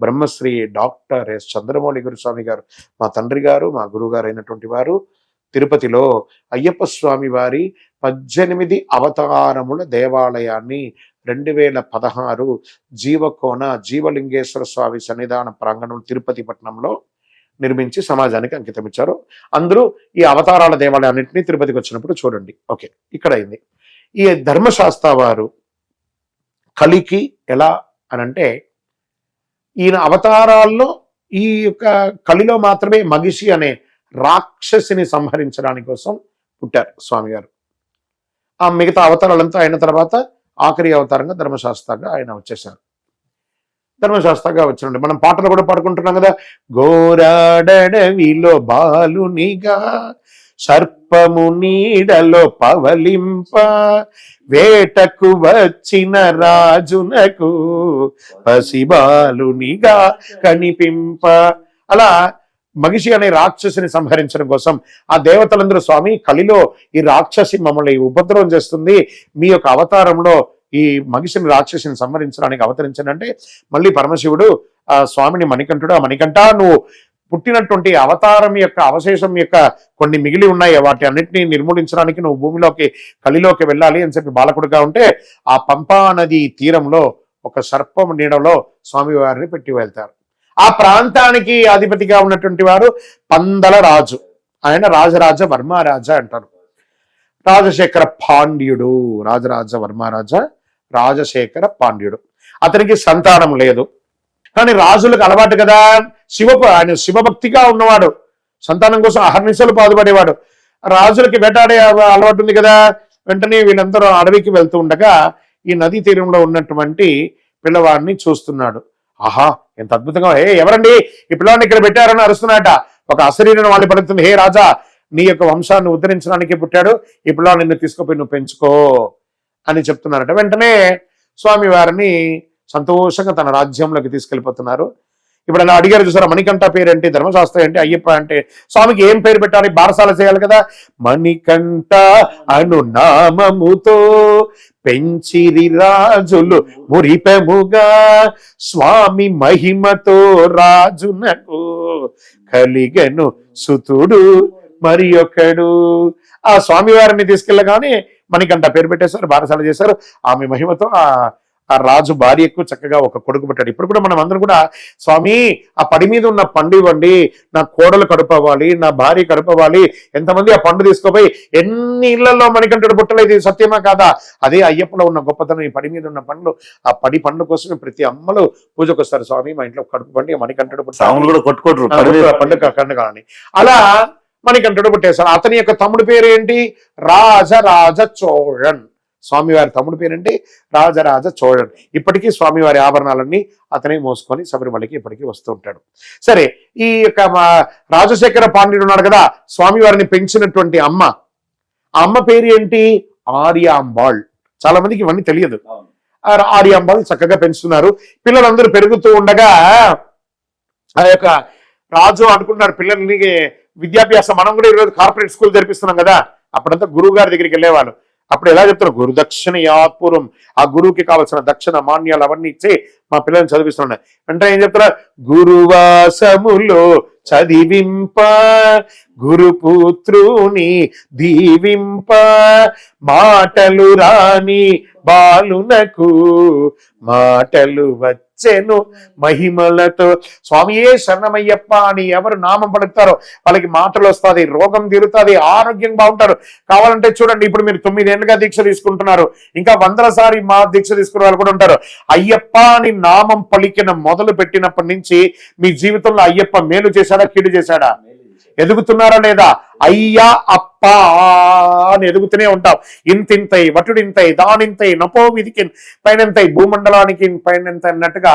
Brahmasri doctor S Chandramouli Guruswamy గారు మా తండ్రి గారు మా గురువుగారు అయినటువంటి వారు తిరుపతిలో అయ్యప్ప స్వామి వారి పద్దెనిమిది అవతారముల దేవాలయాన్ని రెండు వేల పదహారు జీవకోన జీవలింగేశ్వర స్వామి సన్నిధాన ప్రాంగణం తిరుపతి పట్టణంలో నిర్మించి సమాజానికి అంకితం ఇచ్చారు అందరూ ఈ అవతారాల దేవాలయాన్నింటినీ తిరుపతికి వచ్చినప్పుడు చూడండి. ఓకే ఇక్కడ అయింది. ఈ ధర్మశాస్త్ర వారు కలికి ఎలా అనంటే ఈయన అవతారాల్లో ఈ యొక్క కలిలో మాత్రమే మగిషి అనే రాక్షసిని సంహరించడానికి కోసం పుట్టారు స్వామివారు ఆ మిగతా అవతారాలంతా అయిన తర్వాత ఆఖరి అవతారంగా ధర్మశాస్త్రగా ఆయన వచ్చేసారు ధర్మశాస్త్రగా వచ్చినండి మనం పాటలు కూడా పాడుకుంటున్నాం కదా గోరాడవిలో బాలునిగా సర్పము నీడలో పవలింప వేటకు వచ్చిన రాజునకు పసిబాలునిగా కనిపింప. అలా మగిషి అనే రాక్షసిని సంహరించడం కోసం ఆ దేవతలందరూ స్వామి కలిలో ఈ రాక్షసి మమ్మల్ని ఉపద్రవం చేస్తుంది. మీ యొక్క అవతారంలో ఈ మగిషిని రాక్షసిని సంహరించడానికి అవతరించానంటే మళ్ళీ పరమశివుడు ఆ స్వామిని మణికంఠుడు ఆ మణికంఠ నువ్వు పుట్టినటువంటి అవతారం యొక్క అవశేషం యొక్క కొన్ని మిగిలి ఉన్నాయి. వాటి అన్నింటినీ నిర్మూలించడానికి నువ్వు భూమిలోకి కలిలోకి వెళ్ళాలి అని చెప్పి బాలకుడుగా ఉంటే ఆ పంపా నది తీరంలో ఒక సర్పం నీడలో స్వామివారిని పెట్టి వెళ్తారు. ఆ ప్రాంతానికి అధిపతిగా ఉన్నటువంటి వారు పందల రాజు. ఆయన రాజరాజ వర్మరాజా అంటారు. రాజశేఖర పాండ్యుడు. రాజరాజ వర్మరాజా రాజశేఖర పాండ్యుడు. అతనికి సంతానం లేదు. కానీ రాజులకు అలవాటు కదా. శివ ఆయన శివభక్తిగా ఉన్నవాడు. సంతానం కోసం అహర్నిశలు పాదుపడేవాడు రాజులకి వేటాడే అలవాటు ఉంది కదా. వెంటనే వీళ్ళందరూ అడవికి వెళ్తూ ఉండగా ఈ నదీ తీరంలో ఉన్నటువంటి పిల్లవాడిని చూస్తున్నాడు. ఆహా ఎంత అద్భుతంగా. ఏ ఎవరండి? ఈ పిల్లవాడిని ఇక్కడ పెట్టారని అరుస్తున్నాట ఒక అశరీరం వాళ్ళు పలుకుతుంది. హే రాజా నీ యొక్క వంశాన్ని ఉద్ధరించడానికి పుట్టాడు. ఈ పిల్లవాడు నిన్ను తీసుకుపోయి నువ్వు పెంచుకో అని చెప్తున్నారట. వెంటనే స్వామి వారిని సంతోషంగా తన రాజ్యంలోకి తీసుకెళ్ళిపోతున్నారు. ఇప్పుడు అలా అడిగారు చూసారా మణికంఠ పేరు ఏంటి ధర్మశాస్త్రం ఏంటి అయ్యప్ప అంటే స్వామికి ఏం పేరు పెట్టాలి బారసాల చేయాలి కదా? మణికంఠ అను నామముతో పెంచిరి రాజులు మురిపెముగా స్వామి మహిమతో రాజునకు కలిగను సుతుడు మరి ఒకడు ఆ స్వామివారిని తీసుకెళ్ళగానే మణికంఠ పేరు పెట్టేశారు బారసాల చేశారు. ఆమె మహిమతో ఆ ఆ రాజు భార్యకు చక్కగా ఒక కొడుకు పెట్టాడు. ఇప్పుడు కూడా మనం అందరం కూడా స్వామి ఆ పడి మీద ఉన్న పండు ఇవ్వండి. నా కోడలు కడుపు అవ్వాలి నా భార్య కడుపు అవ్వాలి ఎంతమంది ఆ పండు తీసుకోపోయి ఎన్ని ఇళ్ళలో మణికంఠుడు పుట్టలేదు సత్యమా కాదా? అదే అయ్యప్పలో ఉన్న గొప్పతనం ఈ పడి మీద ఉన్న పండ్లు. ఆ పడి పండు కోసమే ప్రతి అమ్మలు పూజకు వస్తారు. స్వామి మా ఇంట్లో కడుపు పండి మణికంఠుడు పండుగ కండు కాని అలా మణికంఠుడు పుట్టేశారు అతని యొక్క తమ్ముడి పేరు ఏంటి రాజరాజ చోళన్. స్వామివారి తమ్ముడి పేరేంటి రాజరాజ చోళన్. ఇప్పటికీ స్వామివారి ఆభరణాలన్నీ అతనే మోసుకొని శబరిమలకి ఇప్పటికీ వస్తూ ఉంటాడు. సరే ఈ యొక్క మా రాజశేఖర పాండ్యుడు ఉన్నాడు కదా స్వామివారిని పెంచినటువంటి అమ్మ. ఆ అమ్మ పేరు ఏంటి? ఆర్యాంబాళ్ చాలా మందికి ఇవన్నీ తెలియదు. ఆ ఆర్యాంబాళ్ చక్కగా పెంచుతున్నారు. పిల్లలందరూ పెరుగుతూ ఉండగా ఆ యొక్క రాజు అనుకున్నారు పిల్లల్ని విద్యాభ్యాసం మనం కూడా ఈరోజు కార్పొరేట్ స్కూల్ జరిపిస్తున్నాం కదా. అప్పుడంతా గురువు గారి దగ్గరికి వెళ్ళేవాళ్ళు. అప్పుడు ఎలా చెప్తారు? గురు దక్షిణ యాత్పూర్వం ఆ గురువుకి కావలసిన దక్షిణ మాన్యాలు అవన్నీ ఇచ్చి మా పిల్లల్ని చదివిస్తున్నాయి అంటే ఏం చెప్తారా? గురువాసములో చదివింప గురుపుత్రుని దీవింప మాటలు రాని బాలునకు మాటలు వచ్చెను మహిమలతో. స్వామియే శరణమయ్యప్ప అని ఎవరు నామం పలుకుతారో వాళ్ళకి మాటలు వస్తుంది రోగం తీరుతుంది ఆరోగ్యం బాగుంటారు. కావాలంటే చూడండి ఇప్పుడు మీరు తొమ్మిదేళ్ళుగా దీక్ష తీసుకుంటున్నారు. ఇంకా వందల సారి మా దీక్ష తీసుకునే వాళ్ళు కూడా ఉంటారు. అయ్యప్ప అని నామం పలికిన మొదలు పెట్టినప్పటి నుంచి మీ జీవితంలో అయ్యప్ప మేలు చేశాడా కీడు చేశాడా? ఎదుగుతున్నారా లేదా? అయ్యా అప్ప అని ఎదుగుతూనే ఉంటాం. ఇంతింతై వటుడింతై దానింతై నపో విధికి పైనంతై భూమండలానికి పైనంత అన్నట్టుగా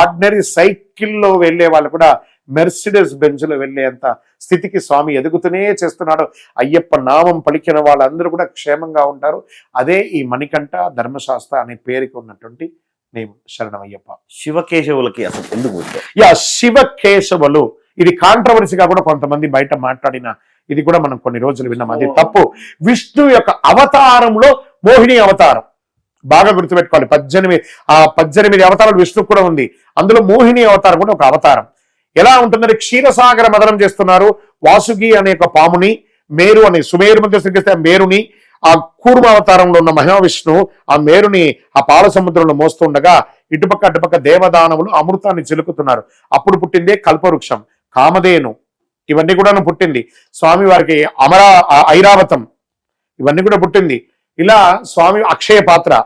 ఆర్డినరీ సైకిల్లో వెళ్ళే వాళ్ళు కూడా మెర్సిడెస్ బెంజ్లో వెళ్ళేంత స్థితికి స్వామి ఎదుగుతూనే చేస్తున్నాడు. అయ్యప్ప నామం పలికిన వాళ్ళందరూ కూడా క్షేమంగా ఉంటారు. అదే ఈ మణికంఠ ధర్మశాస్త్ర అనే పేరుకి ఉన్నటువంటి నేమ్ శరణమయ్యప్ప. శివకేశవులకి అసలు ఎందుకు యా శివ కేశవులు ఇది కాంట్రవర్సీగా కూడా కొంతమంది బయట మాట్లాడిన ఇది కూడా మనం కొన్ని రోజులు విన్నాం. అది తప్పు. విష్ణు యొక్క అవతారంలో మోహిని అవతారం. బాగా గుర్తుపెట్టుకోవాలి. పద్దెనిమిది ఆ పద్దెనిమిది అవతారాలు విష్ణుకు కూడా ఉంది. అందులో మోహిని అవతారం కూడా ఒక అవతారం. ఎలా ఉంటుందంటే క్షీరసాగర మదనం చేస్తున్నారు వాసుకి అనే ఒక పాముని మేరు అనే సుమేరు మధ్య శ్రీకృష్ణ మేరుని ఆ కూర్మ అవతారంలో ఉన్న మహావిష్ణు ఆ మేరుని ఆ పాల సముద్రంలో మోస్తుండగా ఇటుపక్క అటుపక్క దేవదానవులు అమృతాన్ని చిలుకుతున్నారు. అప్పుడు పుట్టిందే కల్పవృక్షం. కామధేను. ఇవన్నీ కూడా పుట్టింది. స్వామి వారికి అమరా ఐరావతం. ఇవన్నీ కూడా పుట్టింది. ఇలా స్వామి అక్షయ పాత్ర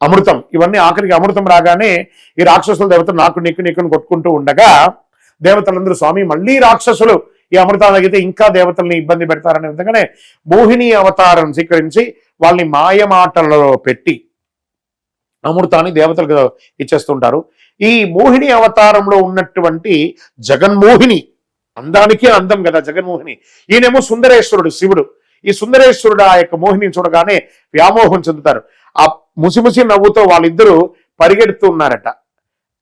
అమృతం. ఇవన్నీ ఆఖరికి అమృతం రాగానే ఈ రాక్షసుల దేవతలు నాకు నీకు నీకుని కొట్టుకుంటూ ఉండగా దేవతలందరూ స్వామి మళ్ళీ రాక్షసులు ఈ అమృతం తగ్గితే ఇంకా దేవతల్ని ఇబ్బంది పెడతారనే విధంగానే మోహిని అవతారం స్వీకరించి వాళ్ళని మాయమాటలలో పెట్టి అమృతాన్ని దేవతలకు ఇచ్చేస్తుంటారు. ఈ మోహిని అవతారంలో ఉన్నటువంటి జగన్మోహిని అందానికి అందం కదా జగన్మోహిని. ఈయనేమో సుందరేశ్వరుడు శివుడు. ఈ సుందరేశ్వరుడు ఆ యొక్క మోహిని చూడగానే వ్యామోహం చెందుతారు. ఆ ముసిముసి నవ్వుతో వాళ్ళిద్దరూ పరిగెడుతూ ఉన్నారట.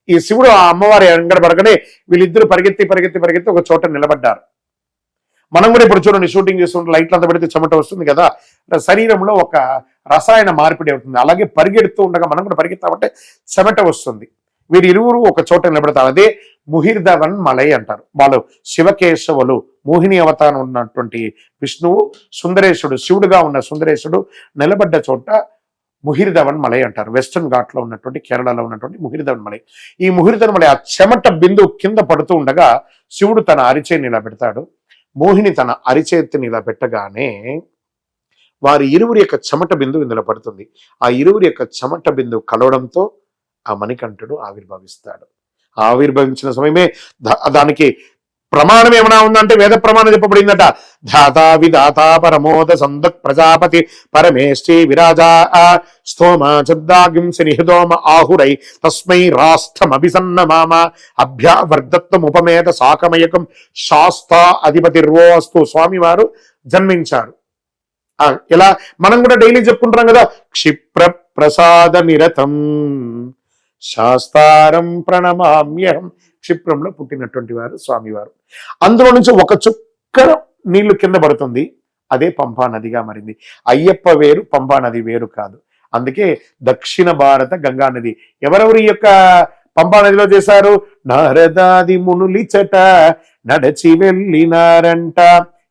ఈ శివుడు ఆ అమ్మవారి అంగడబడగానే వీళ్ళిద్దరూ పరిగెత్తి పరిగెత్తి పరిగెత్తి ఒక చోట నిలబడ్డారు. మనం కూడా ఇప్పుడు చూడండి షూటింగ్ చేస్తుంటే లైట్లు అంత పెడితే చెమట వస్తుంది కదా. శరీరంలో ఒక రసాయన మార్పిడి అవుతుంది. అలాగే పరిగెడుతూ ఉండగా మనం కూడా పరిగెత్తామంటే చెమట వస్తుంది. వీరి ఇరువురు ఒక చోట నిలబడతారు. అదే ముహిర్ధవన్ మలై అంటారు. వాళ్ళు శివకేశవులు మోహిని అవతారం ఉన్నటువంటి విష్ణువు సుందరేశుడు శివుడుగా ఉన్న సుందరేశుడు నిలబడ్డ చోట ముహిర్ధవన్ మలై అంటారు. వెస్టర్న్ ఘాట్లో ఉన్నటువంటి కేరళలో ఉన్నటువంటి ముహిర్ధవన్ మలై. ఈ ముహిర్ధవన్ మలై ఆ చెమట బిందువు కింద పడుతూ ఉండగా శివుడు తన అరిచేని ఇలా పెడతాడు. మోహిని తన అరిచేతిని ఇలా పెట్టగానే వారి ఇరువురి యొక్క చెమట బిందువు ఇందులో పడుతుంది. ఆ ఇరువురి యొక్క చెమట బిందువు కలవడంతో ఆ మణికంఠుడు ఆవిర్భవిస్తాడు. ఆవిర్భవించిన సమయమే దా- దానికి ప్రమాణం ఏమైనా ఉందంటే వేద ప్రమాణం చెప్పబడిందట. ధాతా విధాత పరమోద సందక్ ప్రజాపతి పరమేష్ఠి విరాజా స్థోమ చద్దాగింసి నిహిదోమ ఆహురై తస్మై రాష్ట్రమభిసన్న మామ అభ్యావర్ధత్వముపమేత సాకమయకం శాస్తా అధిపతిర్వోస్తు స్వామివారు జన్మించారు. ఇలా మనం కూడా డైలీ చెప్పుకుంటున్నాం కదా క్షిప్ర ప్రసాద నిరతం శాస్తారం ప్రణమామ్యహం. క్షిప్రంలో పుట్టినటువంటి వారు స్వామివారు. అందులో నుంచి ఒక చుక్క నీళ్ళు కింద పడుతుంది. అదే పంపా నదిగా మారింది. అయ్యప్ప వేరు పంపా నది వేరు కాదు. అందుకే దక్షిణ భారత గంగా నది. ఎవరెవరు ఈ యొక్క పంపా నదిలో చేశారు? నారదాది మునులిచట నడచి వెళ్ళినారంట.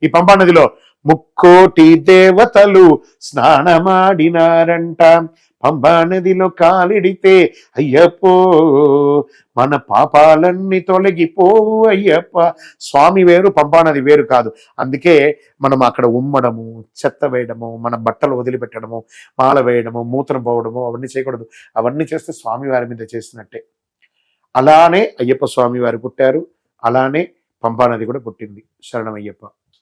ఈ పంపా నదిలో ముక్కోటి దేవతలు స్నానమాడినారంట. పంబా నదిలో కాలిడితే అయ్యప్పో మన పాపాలన్నీ తొలగిపోవు అయ్యప్ప. స్వామి వేరు పంపానది వేరు కాదు. అందుకే మనం అక్కడ ఉమ్మడము చెత్త వేయడము మన బట్టలు వదిలిపెట్టడము మాల వేయడము మూత్రం పోవడము అవన్నీ చేయకూడదు. అవన్నీ చేస్తే స్వామి వారి మీద చేసినట్టే. అలానే అయ్యప్ప స్వామి వారు పుట్టారు. అలానే పంపానది కూడా పుట్టింది. శరణం అయ్యప్ప.